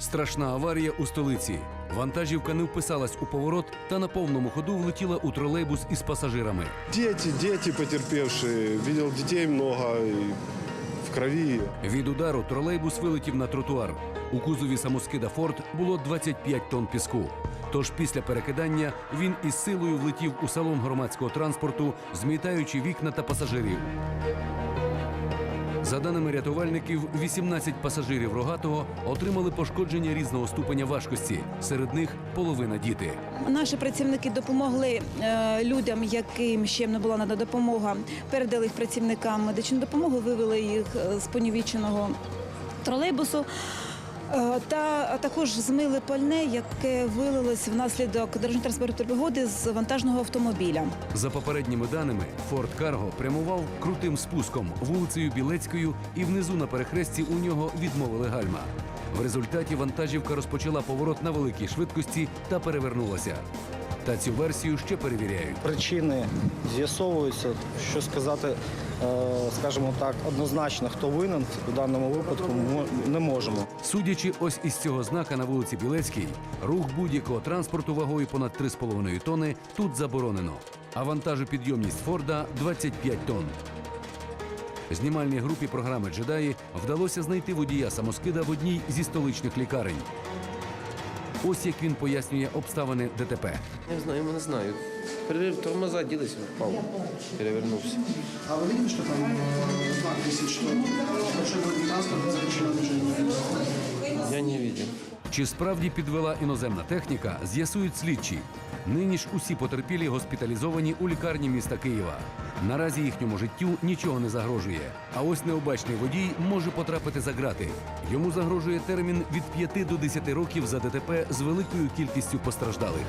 Страшна аварія у столиці. Вантажівка не вписалась у поворот та на повному ходу влетіла у тролейбус із пасажирами. Дети, дети потерпевшие. Видел детей много в крови. Від удару тролейбус вилетів на тротуар. У кузові самоскида Форд було 25 тонн піску. Тож після перекидання він із силою влетів у салон громадського транспорту, змітаючи вікна та пасажирів. За даними рятувальників, 18 пасажирів рогатого отримали пошкодження різного ступеня важкості. Серед них половина діти. Наші працівники допомогли е, людям, яким ще не була надана допомога, передали їх працівникам медичну допомогу, вивели їх е, з понівіченого тролейбусу. Е, Та також змили пальне, яке вилилось внаслідок дорожньо-транспортної пригоди з вантажного автомобіля. За попередніми даними, Форд Карго прямував крутим спуском вулицею Білецькою, і внизу на перехресті у нього відмовили гальма. В результаті вантажівка розпочала поворот на великій швидкості та перевернулася. Та цю версію ще перевіряють. Причини з'ясовуються. Що сказати, е, скажімо так, однозначно, хто винен у даному випадку, не можемо. Судячи ось із цього знака на вулиці Білецькій, рух будь-якого транспорту вагою понад 3,5 тонни тут заборонено. А вантажопідйомність Форда 25 тонн. Знімальній групі програми Джедаї вдалося знайти водія самоскида в одній зі столичних лікарень. Ось як він пояснює обставини ДТП. Не знаю, я не знаю. Перевів тормоза, ділися, впав, перевернувся. А вы видели, что там э, знак висит, что большой водный транспорт чи справді підвела іноземна техніка, з'ясують слідчі. Нині ж усі потерпілі госпіталізовані у лікарні міста Києва. Наразі їхньому життю нічого не загрожує. А ось необачний водій може потрапити за грати. Йому загрожує термін від 5 до 10 років за ДТП з великою кількістю постраждалих.